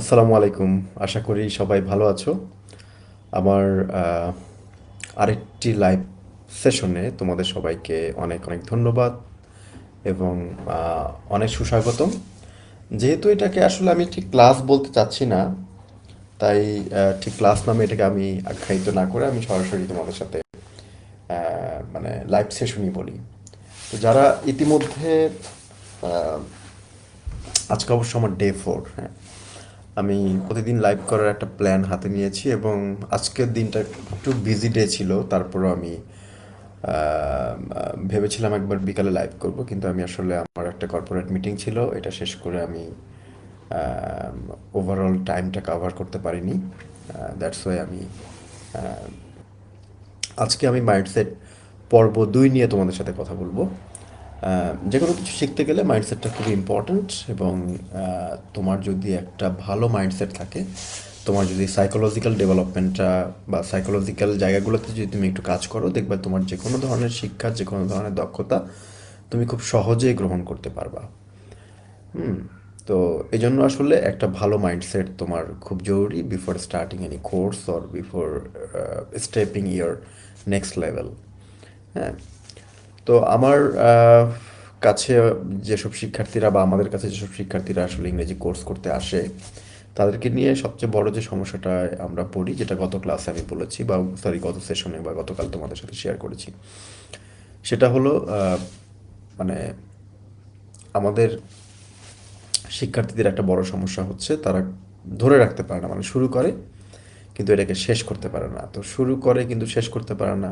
আসসালামু আলাইকুম। আশা করি সবাই ভালো আছো। আমার আরেকটি লাইভ সেশনে তোমাদের সবাইকে অনেক অনেক ধন্যবাদ এবং অনেক সুস্বাগতম। যেহেতু এটাকে আসলে আমি ঠিক ক্লাস বলতে চাচ্ছি না, তাই ঠিক ক্লাস নামে এটাকে আমি আখ্যায়িত না করে আমি সরাসরি তোমাদের সাথে মানে লাইভ সেশনই বলি। তো যারা ইতিমধ্যে আজকে অবশ্য আমার ডে ফোর হ্যাঁ আমি প্রতিদিন লাইভ করার একটা প্ল্যান হাতে নিয়েছি এবং আজকের দিনটা একটু বিজি ডে ছিল, তারপরও আমি ভেবেছিলাম একবার বিকালে লাইভ করব, কিন্তু আমি আসলে আমার একটা কর্পোরেট মিটিং ছিল, এটা শেষ করে আমি ওভারঅল টাইমটা কভার করতে পারিনি। দ্যাটস ওয়াই আমি আজকে আমি মাইন্ডসেট পর্ব দুই নিয়ে তোমাদের সাথে কথা বলব। যে কোনো কিছু শিখতে গেলে মাইন্ডসেটটা খুবই ইম্পর্ট্যান্ট এবং তোমার যদি একটা ভালো মাইন্ডসেট থাকে, তোমার যদি সাইকোলজিক্যাল ডেভেলপমেন্টটা বা সাইকোলজিক্যাল জায়গাগুলোতে যদি তুমি একটু কাজ করো, দেখবে তোমার যে কোনো ধরনের শিক্ষা যে কোনো ধরনের দক্ষতা তুমি খুব সহজেই গ্রহণ করতে পারবা। হুম, তো এই জন্য আসলে একটা ভালো মাইন্ডসেট তোমার খুব জরুরি before starting any course or before stepping your next level হ্যাঁ তো আমার কাছে যেসব শিক্ষার্থীরা বা আমাদের কাছে যেসব শিক্ষার্থীরা আসলে ইংরেজি কোর্স করতে আসে, তাদেরকে নিয়ে সবচেয়ে বড় যে সমস্যাটা আমরা পড়ি, যেটা গত ক্লাসে আমি বলেছি বা সরি গত সেশনে বা গতকাল তোমাদের সাথে শেয়ার করেছি, সেটা হলো মানে আমাদের শিক্ষার্থীদের একটা বড় সমস্যা হচ্ছে, তারা ধরে রাখতে পারে না মানে শুরু করে, কিন্তু এটাকে শেষ করতে পারে না। তো শুরু করে কিন্তু শেষ করতে পারে না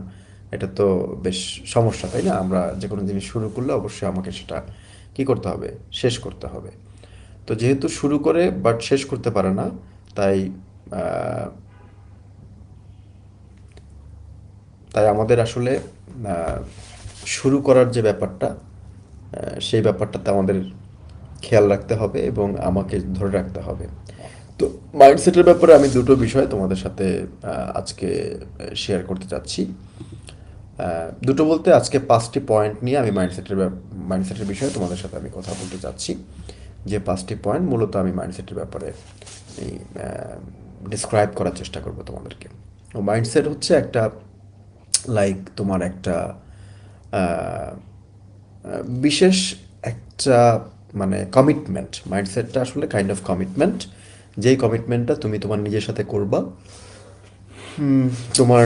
এটা তো বেশ সমস্যা, তাই না? আমরা যে কোনো জিনিস শুরু করলে অবশ্যই আমাকে সেটা কি করতে হবে? শেষ করতে হবে। তো যেহেতু শুরু করে বাট শেষ করতে পারে না, তাই তাই আমাদের আসলে শুরু করার যে ব্যাপারটা সেই ব্যাপারটাতে আমাদের খেয়াল রাখতে হবে এবং আমাকে ধরে রাখতে হবে। তো মাইন্ডসেটের ব্যাপারে আমি দুটো বিষয় তোমাদের সাথে আজকে শেয়ার করতে চাচ্ছি। দুটো বলতে আজকে পাঁচটি পয়েন্ট নিয়ে আমি মাইন্ডসেটের মাইন্ডসেটের বিষয়ে তোমাদের সাথে আমি কথা বলতে চাচ্ছি যে পাঁচটি পয়েন্ট মূলত আমি মাইন্ডসেটের ব্যাপারে এই ডিসক্রাইব করার চেষ্টা করব তোমাদেরকে। মাইন্ডসেট হচ্ছে একটা লাইক তোমার একটা বিশেষ একটা মানে কমিটমেন্ট মাইন্ডসেটটা আসলে কাইন্ড অফ কমিটমেন্ট যেই কমিটমেন্টটা তুমি তোমার নিজের সাথে করবা তোমার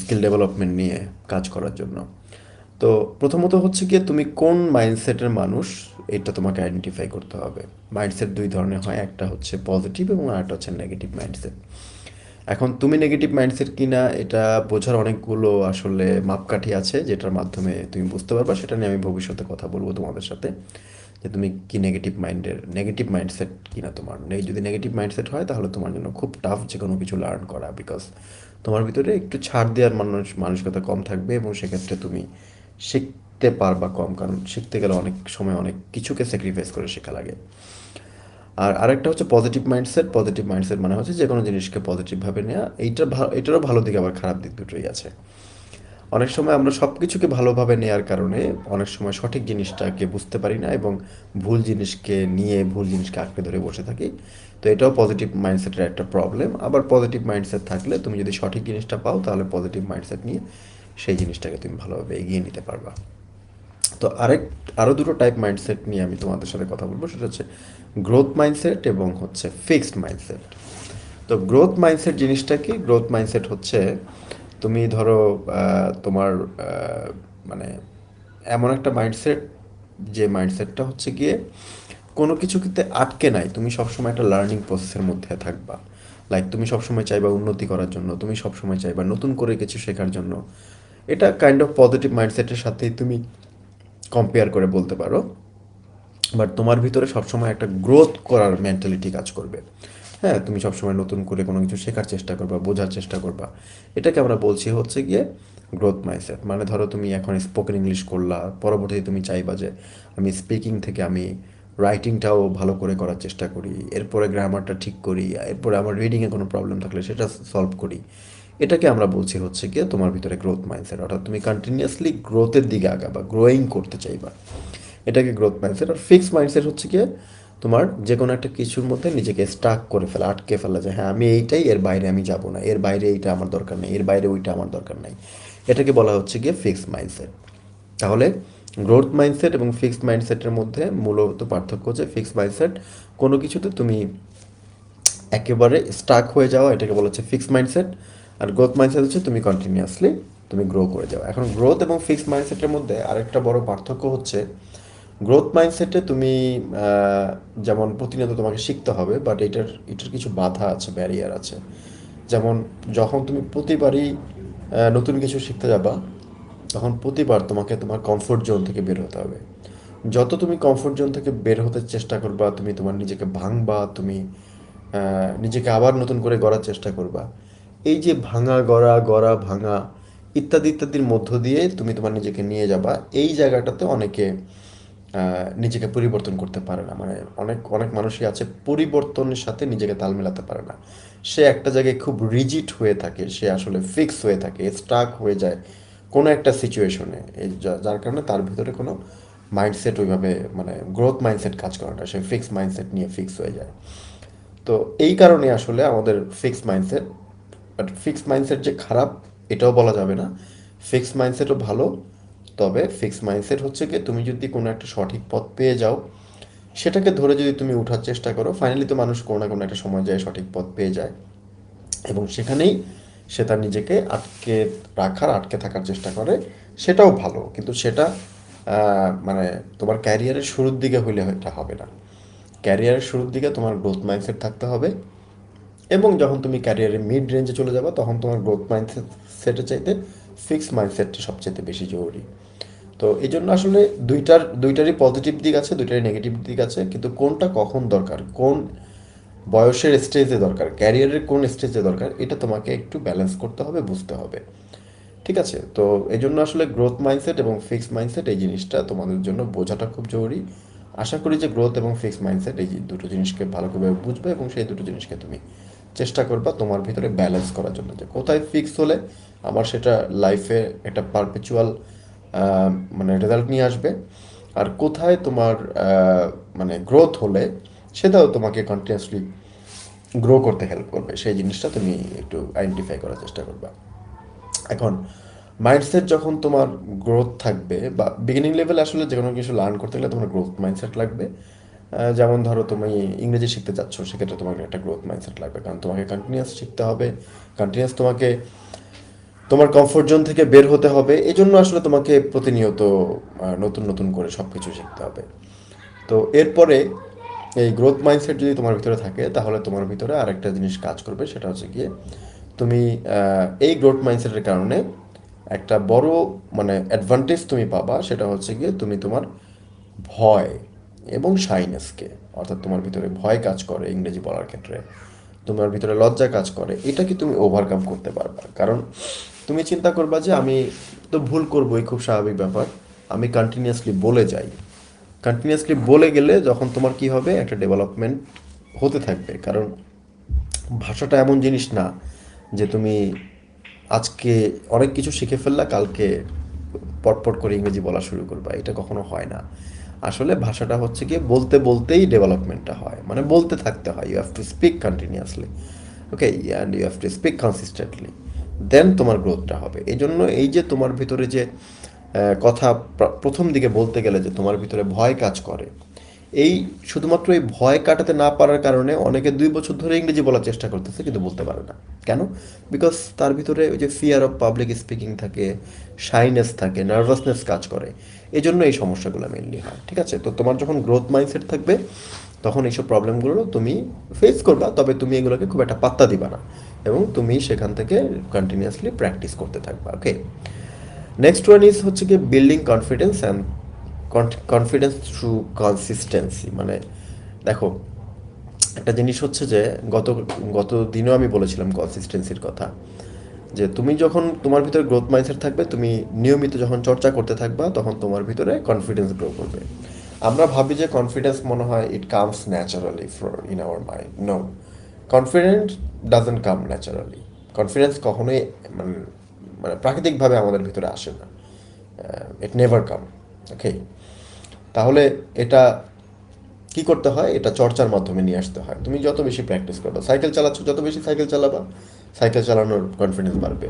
স্কিল ডেভেলপমেন্ট নিয়ে কাজ করার জন্য। তো প্রথমত হচ্ছে গিয়ে তুমি কোন মাইন্ডসেটের মানুষ, এটা তোমাকে আইডেন্টিফাই করতে হবে। মাইন্ডসেট দুই ধরনের হয়, একটা হচ্ছে পজিটিভ এবং আরেকটা হচ্ছে নেগেটিভ মাইন্ডসেট এখন তুমি নেগেটিভ মাইন্ডসেট কিনা, এটা বোঝার অনেকগুলো আসলে মাপকাঠি আছে, যেটার মাধ্যমে তুমি বুঝতে পারবা। সেটা নিয়ে আমি ভবিষ্যতে কথা বলব তোমাদের সাথে, যে তুমি কি নেগেটিভ মাইন্ডের নেগেটিভ মাইন্ডসেট কিনা তোমার। যদি নেগেটিভ মাইন্ডসেট হয়, তাহলে তোমার জন্য খুব টাফ যে কোনো কিছু লার্ন করা বিকজ তোমার ভিতরে একটু ছাড় দেওয়ার মানুষ মানসিকতা কম থাকবে এবং সেক্ষেত্রে তুমি শিখতে পারবা কম, কারণ শিখতে গেলে অনেক সময় অনেক কিছুকে স্যাক্রিফাইস করে শেখা লাগে। আর আরেকটা হচ্ছে পজিটিভ মাইন্ডসেট পজিটিভ মাইন্ডসেট মানে হচ্ছে যে কোনো জিনিসকে পজিটিভভাবে নেওয়া এইটা এটারও ভালো দিক, আবার খারাপ দিক দুটোই আছে। অনেক সময় আমরা সব কিছুকে ভালোভাবে নেয়ার কারণে অনেক সময় সঠিক জিনিসটাকে বুঝতে পারি না এবং ভুল জিনিসকে নিয়ে ভুল জিনিসকে আঁকড়ে ধরে বসে থাকি। তো এটাও পজিটিভ মাইন্ডসেটের একটা প্রবলেম আবার পজিটিভ মাইন্ডসেট থাকলে তুমি যদি সঠিক জিনিসটা পাও, তাহলে পজিটিভ মাইন্ডসেট নিয়ে সেই জিনিসটাকে তুমি ভালোভাবে এগিয়ে নিতে পারবা। তো আরেক আরও দুটো টাইপ মাইন্ডসেট নিয়ে আমি তোমাদের সাথে কথা বলব। সেটা হচ্ছে গ্রোথ মাইন্ডসেট এবং হচ্ছে ফিক্সড মাইন্ডসেট তো গ্রোথ মাইন্ডসেট জিনিসটা কি? গ্রোথ মাইন্ডসেট হচ্ছে তুমি ধরো তোমার মানে এমন একটা মাইন্ডসেট যে মাইন্ডসেটটা হচ্ছে গিয়ে কোনো কিছু কিছুতে আটকে নাই, তুমি সবসময় একটা লার্নিং প্রসেসের মধ্যে থাকবা। লাইক তুমি সবসময় চাইবা উন্নতি করার জন্য, তুমি সবসময় চাইবা নতুন করে কিছু শেখার জন্য। এটা কাইন্ড অফ পজিটিভ মাইন্ডসেটের সাথেই তুমি কম্পেয়ার করে বলতে পারো। বাট তোমার ভিতরে সবসময় একটা গ্রোথ করার মেন্টালিটি কাজ করবে। হ্যাঁ তুমি সবসময় নতুন করে কোনো কিছু শেখার চেষ্টা করবা, বোঝার চেষ্টা করবা। এটাকে আমরা বলছি হচ্ছে গিয়ে গ্রোথ মাইন্ডসেট মানে ধরো তুমি এখন স্পোকেন ইংলিশ করলা, পরবর্তীতে তুমি চাইবা যে আমি স্পিকিং থেকে আমি রাইটিংটাও ভালো করে করার চেষ্টা করি, এরপরে গ্রামারটা ঠিক করি, এরপরে আমার রিডিংয়ে কোনো প্রবলেম থাকলে সেটা সলভ করি। এটাকে আমরা বলছি হচ্ছে গিয়ে তোমার ভিতরে গ্রোথ মাইন্ডসেট অর্থাৎ তুমি কন্টিনিউয়াসলি গ্রোথের দিকে আগাবা গ্রোয়িং করতে চাইবা। এটাকে গ্রোথ মাইন্ডসেট আর ফিক্স মাইন্ডসেট হচ্ছে গিয়ে তোমার যে কোনো একটা কিছুর মধ্যে নিজেকে স্টাক করে ফেলা, আটকে ফেলা যে হ্যাঁ আমি এইটাই, এর বাইরে আমি যাব না, এর বাইরে এইটা আমার দরকার নেই, এর বাইরে ওইটা আমার দরকার নেই। এটাকে বলা হচ্ছে গিয়ে ফিক্সড মাইন্ডসেট তাহলে গ্রোথ মাইন্ডসেট এবং ফিক্সড মাইন্ডসেটের মধ্যে মূলত পার্থক্য হচ্ছে ফিক্সড মাইন্ডসেট কোনো কিছুতে তুমি একেবারে স্টাক হয়ে যাওয়া, এটাকে বলা হচ্ছে ফিক্সড মাইন্ডসেট আর গ্রোথ মাইন্ডসেট হচ্ছে তুমি কন্টিনিউয়াসলি তুমি গ্রো করে যাও এখন গ্রোথ এবং ফিক্সড মাইন্ডসেটের মধ্যে আরেকটা বড় পার্থক্য হচ্ছে গ্রোথ মাইন্ডসেটে তুমি যেমন প্রতিনিয়ত তোমাকে শিখতে হবে বাট এটার এটার কিছু বাধা আছে ব্যারিয়ার আছে। যেমন যখন তুমি প্রতিবারই নতুন কিছু শিখতে যাবা, তখন প্রতিবার তোমাকে তোমার কমফোর্ট জোন থেকে বের হতে হবে। যত তুমি কমফোর্ট জোন থেকে বের হতে চেষ্টা করবা, তুমি তোমার নিজেকে ভাঙবা, তুমি নিজেকে আবার নতুন করে গড়ার চেষ্টা করবা। এই যে ভাঙা, গড়া গড়া, ভাঙা, ইত্যাদি, ইত্যাদির মধ্য দিয়ে তুমি তোমার নিজেকে নিয়ে যাবা, এই জায়গাটাতে অনেকে নিজেকে পরিবর্তন করতে পারে না। মানে অনেক অনেক মানুষই আছে পরিবর্তনের সাথে নিজেকে তাল মেলাতে পারে না। সে একটা জায়গায় খুব রিজিট হয়ে থাকে, সে আসলে ফিক্স হয়ে থাকে স্টাক হয়ে যায় কোনো একটা সিচুয়েশনে যার কারণে তার ভিতরে কোনো মাইন্ডসেট ওইভাবে মানে গ্রোথ মাইন্ডসেট কাজ করে না, সে ফিক্স মাইন্ডসেট নিয়ে ফিক্স হয়ে যায়। তো এই কারণে আসলে আমাদের fix mindset but fix mindset যে খারাপ, এটাও বলা যাবে না। ফিক্স মাইন্ডসেটও ভালো তবে ফিক্স মাইন্ডসেট হচ্ছে কি তুমি যদি কোনো একটা সঠিক পথ পেয়ে যাও, সেটাকে ধরে যদি তুমি ওঠার চেষ্টা করো ফাইনালি তো মানুষ কোনো না কোনো একটা সময় যায় সঠিক পথ পেয়ে যায়। এবং সেখানেই সে তার নিজেকে আটকে রাখার, আটকে থাকার চেষ্টা করে, সেটাও ভালো। কিন্তু সেটা মানে তোমার ক্যারিয়ারের শুরুর দিকে হইলে এটা হবে না। ক্যারিয়ারের শুরুর দিকে তোমার গ্রোথ মাইন্ডসেট থাকতে হবে। এবং যখন তুমি ক্যারিয়ারের মিড রেঞ্জে চলে যাবে, তখন তোমার গ্রোথ মাইন্ডসেট সেটের চাইতে ফিক্সড মাইন্ডসেটটা সবচেয়ে বেশি জরুরি। তো এই জন্য আসলে দুইটার, দুইটারই পজিটিভ দিক আছে, দুইটারই নেগেটিভ দিক আছে, কিন্তু কোনটা কখন দরকার? কোন বয়সের স্টেজে দরকার? ক্যারিয়ারের কোন স্টেজে দরকার? এটা তোমাকে একটু ব্যালেন্স করতে হবে, বুঝতে হবে। ঠিক আছে? তো এই জন্য আসলে গ্রোথ মাইন্ডসেট এবং ফিক্সড মাইন্ডসেট এই জিনিসটা তোমাদের জন্য বোঝাটা খুব জরুরি। আশা করি যে গ্রোথ এবং ফিক্সড মাইন্ডসেট এই দুটো জিনিসকে ভালো করে বুঝবে এবং সেই দুটো জিনিসকে তুমি চেষ্টা করবা তোমার ভিতরে ব্যালেন্স করার জন্য যে কোথায় ফিক্স হলে আমার সেটা লাইফে একটা পারপেচুয়াল মানে রেজাল্ট নিয়ে আসবে। আর কোথায় তোমার মানে গ্রোথ হলে সেটাও তোমাকে কন্টিনিউয়াসলি গ্রো করতে হেল্প করবে। সেই জিনিসটা তুমি একটু আইডেন্টিফাই করার চেষ্টা করবা। এখন মাইন্ডসেট যখন তোমার গ্রোথ থাকবে বা বিগিনিং লেভেল আসলে যে কোনো কিছু লার্ন করতে গেলে তোমার গ্রোথ মাইন্ডসেট লাগবে। যেমন ধরো তুমি ইংরেজি শিখতে যাচ্ছ সেক্ষেত্রে তোমাকে একটা গ্রোথ মাইন্ডসেট লাগবে। কারণ তোমাকে কন্টিনিউয়াস শিখতে হবে। কন্টিনিউয়াস তোমাকে তোমার কমফোর্ট জোন থেকে বের হতে হবে। এই জন্য আসলে তোমাকে প্রতিনিয়ত নতুন নতুন করে সব কিছু শিখতে হবে। তো এরপরে এই গ্রোথ মাইন্ডসেট যদি তোমার ভিতরে থাকে, তাহলে তোমার ভিতরে আরেকটা জিনিস কাজ করবে, সেটা হচ্ছে গিয়ে তুমি এই গ্রোথ মাইন্ডসেটের কারণে একটা বড় মানে অ্যাডভান্টেজ তুমি পাবা, সেটা হচ্ছে গিয়ে তুমি তোমার ভয় এবং শাইনেসকে অর্থাৎ তোমার ভিতরে ভয় কাজ করে ইংরেজি বলার ক্ষেত্রে। তোমার ভিতরে লজ্জা কাজ করে, এটা কি তুমি ওভারকাম করতে পারবা? কারণ তুমি চিন্তা করবা যে আমি তো ভুল করবোই, খুব স্বাভাবিক ব্যাপার। আমি কন্টিনিউয়াসলি বলে যাই। কন্টিনিউয়াসলি বলে গেলে যখন তোমার কি হবে? একটা ডেভেলপমেন্ট হতে থাকবে। কারণ ভাষাটা এমন জিনিস না যে তুমি আজকে অনেক কিছু শিখে ফেললা, কালকে পটপট করে ইংরেজি বলা শুরু করবা। এটা কখনো হয় না। আসলে ভাষাটা হচ্ছে গিয়ে বলতে বলতেই ডেভেলপমেন্টটা হয়। মানে বলতে থাকতে হয়। You have to speak continuously okay and you have to speak consistently then তোমার গ্রোথটা হবে। এই জন্য এই যে তোমার ভিতরে যে কথা প্রথম দিকে বলতে গেলে যে তোমার ভিতরে ভয় কাজ করে, এই শুধুমাত্র এই ভয় কাটাতে না পারার কারণে অনেকে দুই বছর ধরে ইংরেজি বলার চেষ্টা করতেছে, কিন্তু বলতে পারে না। কেন? বিকজ তার ভিতরে ওই যে ফিয়ার অফ পাবলিক স্পিকিং থাকে শাইনেস থাকে নার্ভাসনেস কাজ করে। এই জন্য এই সমস্যাগুলো মেনলি হয়, ঠিক আছে? তো তোমার যখন গ্রোথ মাইন্ডসেট থাকবে, তখন এইসব প্রবলেমগুলো তুমি ফেস করবা, তবে তুমি এগুলোকে খুব একটা পাত্তা দিবা না এবং তুমি সেখান থেকে কন্টিনিউয়াসলি প্র্যাকটিস করতে থাকবা ওকে নেক্সট ওয়ান ইজ হচ্ছে কি building confidence and confidence through consistency মানে দেখো, একটা জিনিস হচ্ছে যে গত গত দিনেও আমি বলেছিলাম কনসিস্টেন্সির কথা। যে তুমি যখন তোমার ভিতরে গ্রোথ মাইন্ডসেট থাকবে, তুমি নিয়মিত যখন চর্চা করতে থাকবা, তখন তোমার ভিতরে কনফিডেন্স গ্রো করবে। আমরা ভাবি যে কনফিডেন্স মনে হয় it comes naturally for in our mind no confident doesn't come naturally confidence কখনোই মানে মানে প্রাকৃতিকভাবে আমাদের ভিতরে আসে না। ইট নেভার কাম ওকে তাহলে এটা কি করতে হয়? এটা চর্চার মাধ্যমে নিয়ে আসতে হয়। তুমি যত বেশি প্র্যাকটিস করবে সাইকেল চালাচ্ছ, যত বেশি সাইকেল চালাবা সাইকেল চালানোর কনফিডেন্স বাড়বে।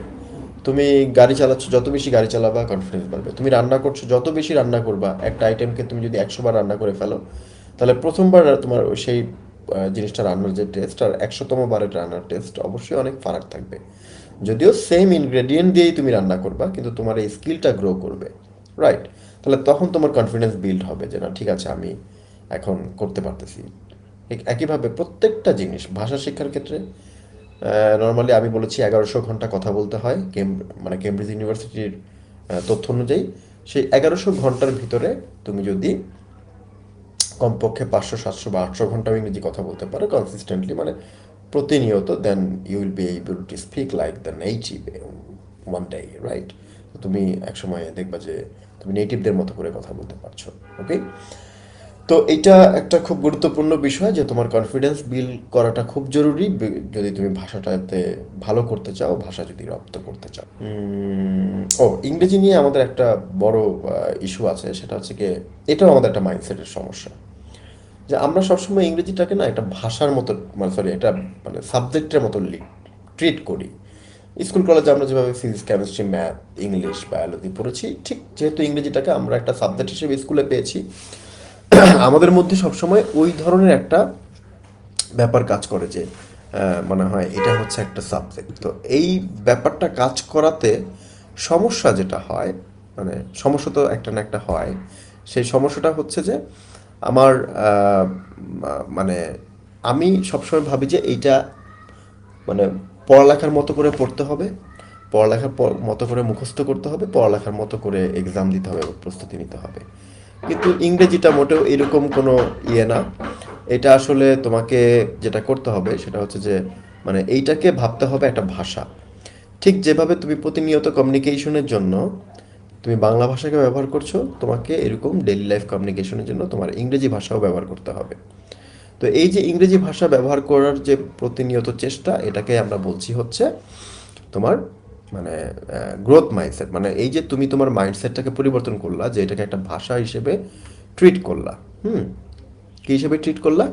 তুমি গাড়ি চালাচ্ছ, যত বেশি গাড়ি চালাবা কনফিডেন্স বাড়বে। তুমি রান্না করছ, যত বেশি রান্না করবা, একটা আইটেমকে তুমি যদি একশো বার রান্না করে ফেলো, তাহলে প্রথমবার তোমার সেই জিনিসটা রান্নার যে টেস্ট আর একশোতম বারের রান্নার টেস্ট অবশ্যই অনেক ফারাক থাকবে। যদিও সেম ইনগ্রেডিয়েন্ট দিয়েই তুমি রান্না করবা, কিন্তু তোমার এই স্কিলটা গ্রো করবে। রাইট তাহলে তখন তোমার কনফিডেন্স বিল্ড হবে যে, না, ঠিক আছে, আমি এখন করতে পারতেছি। একইভাবে প্রত্যেকটা জিনিস, ভাষা শিক্ষার ক্ষেত্রে নর্মালি আমি বলেছি এগারোশো ঘণ্টা কথা বলতে হয়, কেম মানে কেমব্রিজ ইউনিভার্সিটির তথ্য অনুযায়ী। সেই এগারোশো ঘণ্টার ভিতরে তুমি যদি কমপক্ষে পাঁচশো, সাতশো বা আটশো ঘণ্টা ইংরেজি কথা বলতে পারো কনসিস্টেন্টলি মানে প্রতিনিয়ত then you will be able to speak like the native one day right তুমি একসময় দেখবা যে তুমি নেটিভদের মতো করে কথা বলতে পারছ ওকে তো এটা একটা খুব গুরুত্বপূর্ণ বিষয় যে তোমার কনফিডেন্স বিল্ড করাটা খুব জরুরি যদি তুমি ভাষাটাতে ভালো করতে চাও, ভাষা যদি রপ্ত করতে চাও। ও, ইংরেজি নিয়ে আমাদের একটা বড় ইস্যু আছে, সেটা হচ্ছে কি এটাও আমাদের একটা মাইন্ডসেটের সমস্যা। যে আমরা সবসময় ইংরেজিটাকে না একটা ভাষার মতো মানে সরি এটা মানে সাবজেক্টের মতো ট্রিট করি। স্কুল কলেজে আমরা যেভাবে physics chemistry math English biology পড়েছি, ঠিক যেহেতু ইংরেজিটাকে আমরা একটা সাবজেক্ট হিসেবে স্কুলে পেয়েছি আমাদের মধ্যে সবসময় ওই ধরনের একটা ব্যাপার কাজ করে যে মনে হয় এটা হচ্ছে একটা সাবজেক্ট তো এই ব্যাপারটা কাজ করাতে সমস্যা যেটা হয় মানে সমস্যা তো একটা না একটা হয়, সেই সমস্যাটা হচ্ছে যে আমার মানে আমি সবসময় ভাবি যে এইটা মানে পড়ালেখার মতো করে পড়তে হবে, পড়ালেখার মতো করে মুখস্থ করতে হবে, পড়ালেখার মতো করে এক্সাম দিতে হবে প্রস্তুতি নিতে হবে। কিন্তু ইংরেজিটা মোটেও এরকম কোনো ইয়ে না। এটা আসলে তোমাকে যেটা করতে হবে সেটা হচ্ছে যে মানে এইটাকে ভাবতে হবে একটা ভাষা। ঠিক যেভাবে তুমি প্রতিনিয়ত কমিউনিকেশনের জন্য তুমি বাংলা ভাষাকে ব্যবহার করছ, তোমাকে এরকম ডেইলি লাইফ কমিউনিকেশনের জন্য তোমার ইংরেজি ভাষাও ব্যবহার করতে হবে। তো এই যে ইংরেজি ভাষা ব্যবহার করার যে প্রতিনিয়ত চেষ্টা, এটাকে আমরা বলছি হচ্ছে তোমার মানে গ্রোথ মাইন্ডসেট মানে এই যে তুমি তোমার মাইন্ডসেটটাকে পরিবর্তন করলা, যে এটাকে একটা ভাষা হিসেবে ট্রিট করলা, হুম? কি হিসেবে ট্রিট করলা?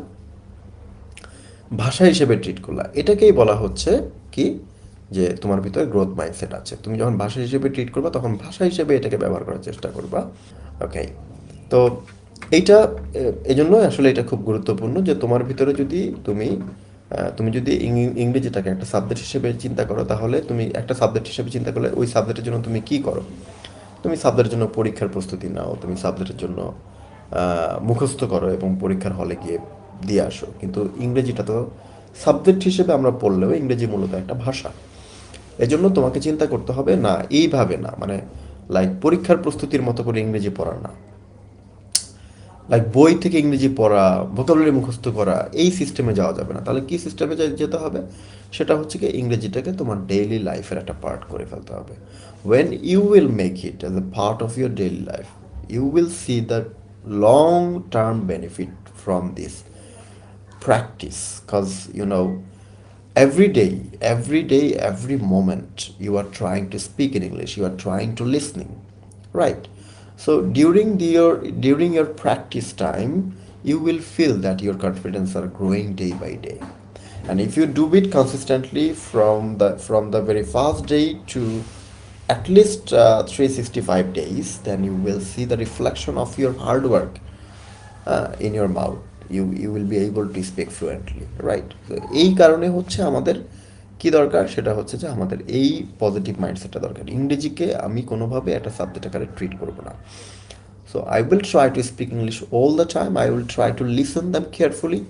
ভাষা হিসেবে ট্রিট করলা। এটাকেই বলা হচ্ছে কি? যে তোমার ভিতরে গ্রোথ মাইন্ডসেট আছে। তুমি যখন ভাষা হিসেবে ট্রিট করবা, তখন ভাষা হিসেবে এটাকে ব্যবহার করার চেষ্টা করবা। ওকে তো এইটা এই জন্য আসলে এটা খুব গুরুত্বপূর্ণ যে তোমার ভিতরে যদি তুমি তুমি যদি ইংরেজিটাকে একটা সাবজেক্ট হিসেবে চিন্তা করো, তাহলে তুমি একটা সাবজেক্ট হিসেবে চিন্তা করলে ওই সাবজেক্টের জন্য তুমি কি করো? তুমি সাবজেক্টের জন্য পরীক্ষার প্রস্তুতি নাও, তুমি সাবজেক্টের জন্য মুখস্থ করো এবং পরীক্ষার হলে গিয়ে দিয়ে আসো। কিন্তু ইংরেজিটা তো সাবজেক্ট হিসেবে আমরা পড়লেও ইংরেজি মূলত একটা ভাষা। এজন্য তোমাকে চিন্তা করতে হবে, না, এইভাবে না। মানে লাইক পরীক্ষার প্রস্তুতির মতো করে ইংরেজি পড়া না। লাইক বই থেকে ইংরেজি পড়া ভোকাবুলারি মুখস্থ করা, এই সিস্টেমে যাওয়া যাবে না। তাহলে কি সিস্টেমে যেতে হবে? সেটা হচ্ছে কি ইংরেজিটাকে তোমার ডেইলি লাইফের একটা পার্ট করে ফেলতে হবে। When you will make it as a part of your daily life you will see the long term benefit from this practice. Because you know, every day every day, every moment, you are trying to speak in english, you are trying to listening, right? So during the, your during your practice time you will feel that your confidence are growing day by day and if you do it consistently from the from the very first day to at least uh, 365 days then you will see the reflection of your hard work uh, in your mouth you you will be able to speak fluently right so এই কারণে হচ্ছে আমাদের কি দরকার? সেটা হচ্ছে যে আমাদের এই পজিটিভ মাইন্ডসেটটা দরকার। ইংরেজিকে আমি কোনোভাবে একটা সাবজেক্ট আকারে ট্রিট করব না। So I will try to speak English all the time I will try to listen them carefully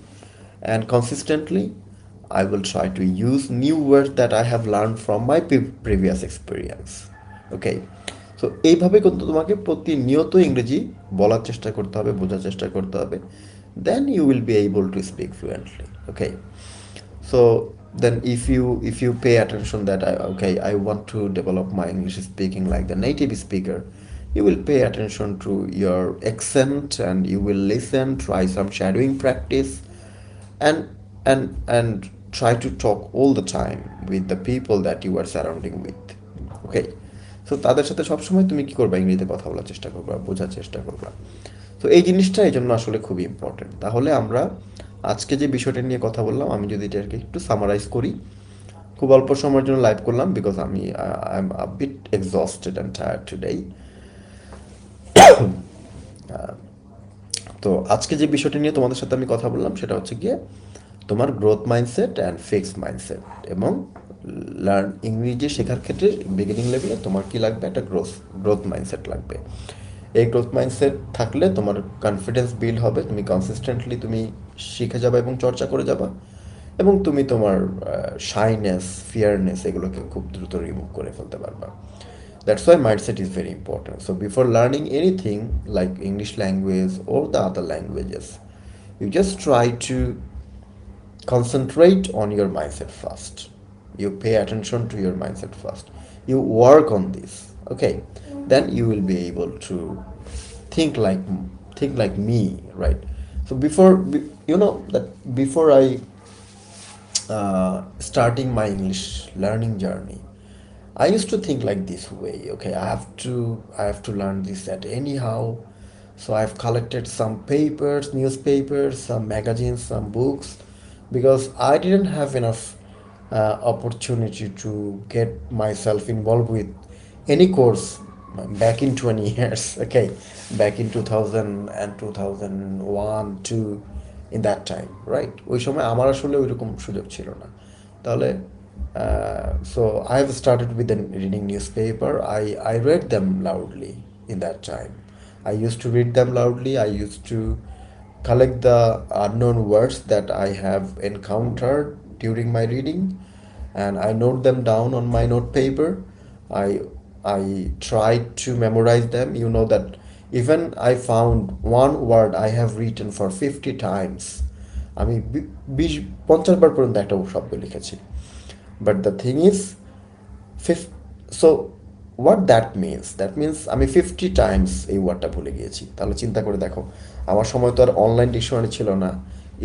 and consistently I will try to use new word that I have learn from my previous experience okay so এইভাবে কিন্তু তোমাকে প্রতিনিয়ত ইংরেজি বলার চেষ্টা করতে হবে, বোঝার চেষ্টা করতে হবে। Then you will be able to speak fluently okay so then if you if you pay attention that I, okay i want to develop my english speaking like the native speaker you will pay attention to your accent and you will listen try some shadowing practice and and and try to talk all the time with the people that you are surrounding with okay so তাদের সাথে সবসময় তুমি কি করবা ইংরেজিতে কথা বলার চেষ্টা করবা বোঝার চেষ্টা করবা তো এই জিনিসটা এই জন্য আসলে খুবই ইম্পর্টেন্ট তাহলে আমরা আজকে যে বিষয়টা নিয়ে কথা বললাম, আমি যদি এটাকে একটু সামারাইজ করি, খুব অল্প সময়ের জন্য লাইভ করলাম বিকজ আমি I am a bit exhausted and tired today তো আজকে যে বিষয়টি নিয়ে তোমাদের সাথে আমি কথা বললাম, সেটা হচ্ছে গিয়ে তোমার growth mindset and fix mindset এবং লার্ন ইংরেজি শেখার ক্ষেত্রে বিগিনিং লেভেলে তোমার কি লাগবে? একটা গ্রোথ গ্রোথ মাইন্ডসেট লাগবে। এই গ্রোথ মাইন্ডসেট থাকলে তোমার কনফিডেন্স বিল্ড হবে, তুমি কনসিস্টেন্টলি তুমি শিখে যাবে এবং চর্চা করে যাবা এবং তুমি তোমার শাইনেস ফিয়ারনেস এগুলোকে খুব দ্রুত রিমুভ করে ফেলতে পারবা That's why mindset is very important. So before learning anything like English language or the other languages, you just try to concentrate on your mindset first. You pay attention to your mindset first. You work on this. Okay, then you will be able to think like think like me, right? So before be- you know that before I uh, starting my English learning journey, I used to think like this way. Okay, I have to I have to learn this at anyhow. So I've collected some papers, newspapers, some magazines, some books, because I didn't have enough uh, opportunity to get myself involved with any course back in 20 years. Okay, back in 2000 and 2001, 2 in that time, right? ওই সময় আমার আসলে ওইরকম সুযোগ ছিল না তাহলে uh, so I have started with the reading newspaper. I, I read them loudly in that time. I used to read them loudly. I used to collect the unknown words that I have encountered during my reading and I note them down on my note paper. I I tried to memorize them. You know that even I found one word I have written for 50 times. আমি বিশ, পঞ্চাশ বার পর্যন্ত একটা শব্দ লিখেছি। But the thing is ফিফ so what that means that means আমি ফিফটি টাইমস এই ওয়ার্ডটা ভুলে গিয়েছি। তাহলে চিন্তা করে দেখো, আমার সময় তো আর অনলাইন ডিকশনারি ছিল না।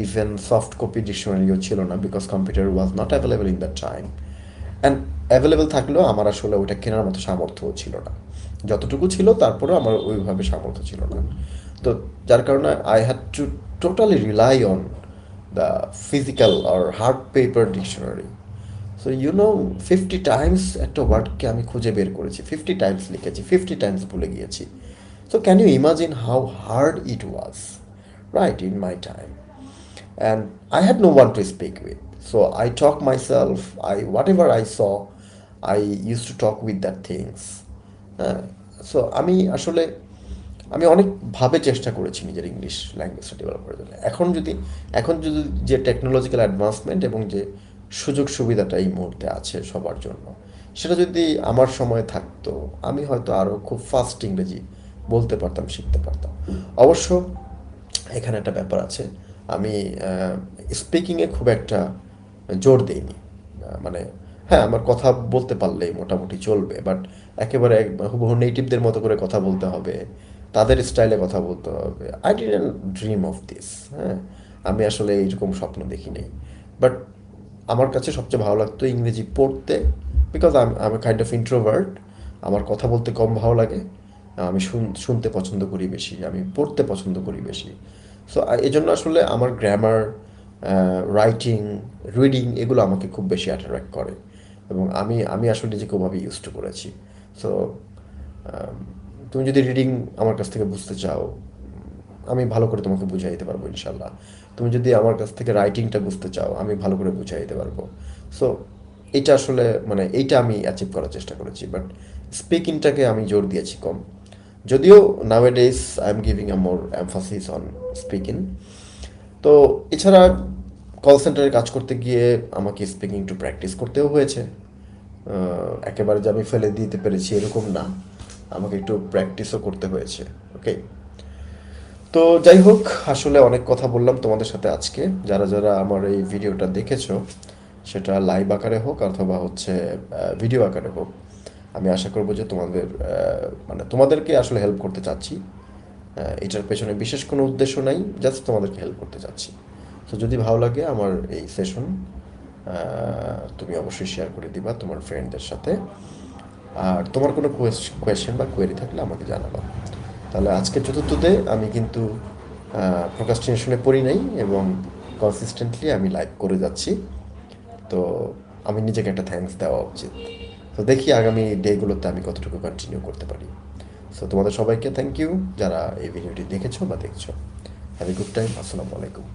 ইভেন সফট কপি ডিকশনারিও ছিল না because computer was not available in that time and available থাকলেও আমার আসলে ওইটা কেনার মতো সামর্থ্য ছিল না। যতটুকু ছিল, তারপরেও আমার ওইভাবে সামর্থ্য ছিল না। তো যার কারণে I had to totally rely on the physical R hard paper dictionary so you know fifty times একটা ওয়ার্ডকে আমি খুঁজে বের করেছি ফিফটি টাইমস লিখেছি ফিফটি টাইমস ভুলে গিয়েছি। So can you imagine how hard it was right in my time and I had no one to speak with. So I talk myself. I whatever I saw, I used to talk with that things. So আমি আসলে আমি অনেকভাবে চেষ্টা করেছি নিজের English ল্যাঙ্গুয়েজটা develop করার জন্য এখন যদি এখন যদি যে টেকনোলজিক্যাল অ্যাডভান্সমেন্ট এবং যে সুযোগ সুবিধাটা এই মুহূর্তে আছে সবার জন্য সেটা যদি আমার সময় থাকতো আমি হয়তো আরও খুব ফাস্ট ইংরেজি বলতে পারতাম শিখতে পারতাম অবশ্য এখানে একটা ব্যাপার আছে আমি স্পিকিংয়ে খুব একটা জোর দিইনি। মানে হ্যাঁ আমার কথা বলতে পারলেই মোটামুটি চলবে বাট একেবারে এক- হুবহু নেটিভদের মতো করে কথা বলতে হবে, তাদের স্টাইলে কথা বলতে হবে। I didn't dream of this হ্যাঁ আমি আসলে এইরকম স্বপ্ন দেখি নেই বাট আমার কাছে সবচেয়ে ভালো লাগতো ইংরেজি পড়তে বিকজ আমি আমি কাইন্ড অফ ইন্ট্রোভার্ট আমার কথা বলতে কম ভালো লাগে, আমি শুন- শুনতে পছন্দ করি বেশি, আমি পড়তে পছন্দ করি বেশি। সো এই জন্য আসলে আমার গ্রামার রাইটিং রিডিং এগুলো আমাকে খুব বেশি অ্যাট্রাক্ট করে। এবং আমি আমি আসলে নিজেকে ওভাবে ইউজ টু করেছি। সো তুমি যদি রিডিং আমার কাছ থেকে বুঝতে চাও, আমি ভালো করে তোমাকে বুঝিয়ে দিতে পারব ইনশাল্লাহ তুমি যদি আমার কাছ থেকে রাইটিংটা বুঝতে চাও, আমি ভালো করে বুঝিয়ে দিতে পারব। সো এটা আসলে মানে এইটা আমি অ্যাচিভ করার চেষ্টা করেছি। বাট স্পিকিংটাকে আমি জোর দিয়েছি কম। যদিও nowadays I am giving a more emphasis on speaking তো, এছাড়া কল সেন্টারে কাজ করতে গিয়ে আমাকে স্পিকিং টু প্র্যাকটিস করতেও হয়েছে। একেবারে যে আমি ফেলে দিতে পেরেছি এরকম না। আমাকে একটু প্র্যাকটিসও করতে হয়েছে ওকে তো যাই হোক, আসলে অনেক কথা বললাম তোমাদের সাথে আজকে। যারা যারা আমার এই ভিডিওটা দেখেছ, সেটা লাইভ আকারে হোক অথবা হচ্ছে ভিডিও আকারে হোক, আমি আশা করব যে তোমাদের মানে তোমাদেরকে আসলে হেল্প করতে চাচ্ছি। এটার পেছনে বিশেষ কোনো উদ্দেশ্য নাই জাস্ট তোমাদেরকে হেল্প করতে চাচ্ছি। তো যদি ভালো লাগে আমার এই সেশন তুমি অবশ্যই শেয়ার করে দিবা তোমার ফ্রেন্ডদের সাথে। আর তোমার কোনো কোয়েশ্চেন বা কোয়েরি থাকলে আমাকে জানাবা। তাহলে আজকে চতুর্থ ডে আমি কিন্তু প্রোকাস্টিনেশনে পড়ি নাই এবং কনসিস্টেন্টলি আমি লাইভ করে যাচ্ছি। তো আমি নিজেকে একটা থ্যাঙ্কস দেওয়া উচিত। তো দেখি আগামী ডেগুলোতে আমি কতটুকু কন্টিনিউ করতে পারি। সো তোমাদের সবাইকে থ্যাংক ইউ যারা এই ভিডিওটি দেখেছ বা দেখছ। হ্যাভ গুড টাইম আসসালামু আলাইকুম।